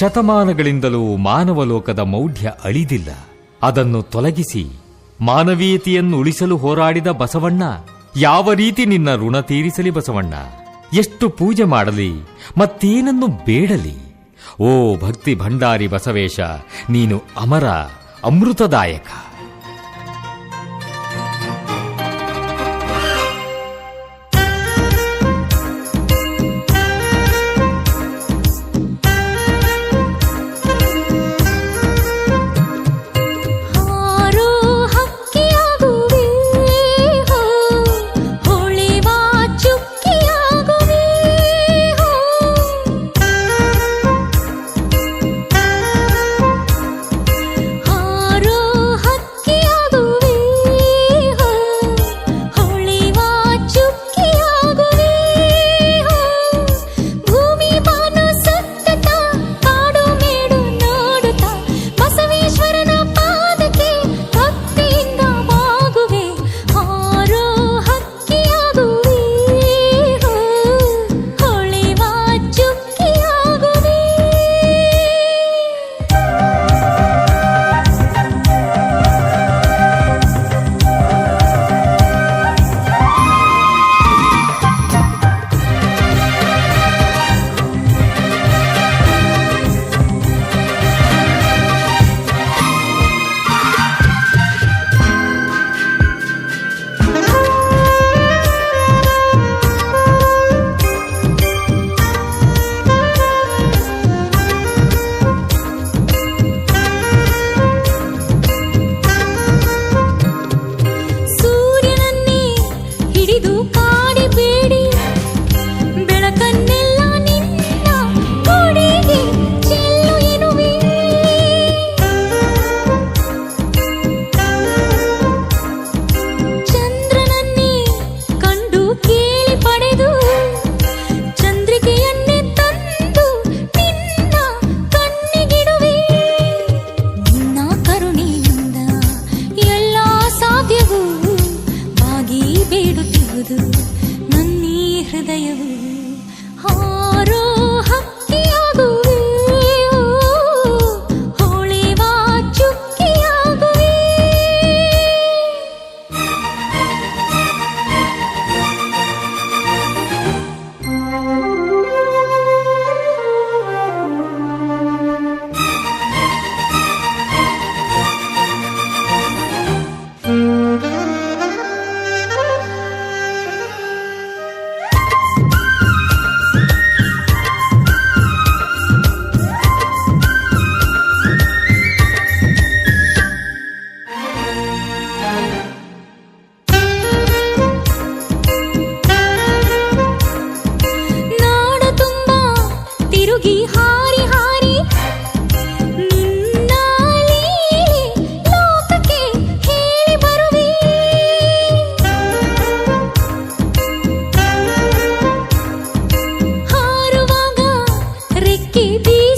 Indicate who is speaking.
Speaker 1: ಶತಮಾನಗಳಿಂದಲೂ ಮಾನವ ಲೋಕದ ಮೌಢ್ಯ ಅಳಿದಿಲ್ಲ. ಅದನ್ನು ತೊಲಗಿಸಿ ಮಾನವೀಯತೆಯನ್ನು ಉಳಿಸಲು ಹೋರಾಡಿದ ಬಸವಣ್ಣ, ಯಾವ ರೀತಿ ನಿನ್ನ ಋಣ ತೀರಿಸಲಿ ಬಸವಣ್ಣ? ಎಷ್ಟು ಪೂಜೆ ಮಾಡಲಿ, ಮತ್ತೇನನ್ನು ಬೇಡಲಿ? ಓ ಭಕ್ತಿ ಭಂಡಾರಿ ಬಸವೇಶ, ನೀನು ಅಮರ, ಅಮೃತದಾಯಕ.
Speaker 2: ಕೇಳಿ ಪಡೆದು ಚಂದ್ರಿಕೆಯನ್ನೇ ತಂದು ನಿನ್ನ ಕಣ್ಣಿಗಿಡುವೆ. ನಿನ್ನ ಕರುಣೆಯಿಂದ ಎಲ್ಲ ಸಾಧ್ಯವೂ ಆಗಿ ಬೇಡುತ್ತಿರುವುದು ನನ್ನೀ ಹೃದಯವು. की दी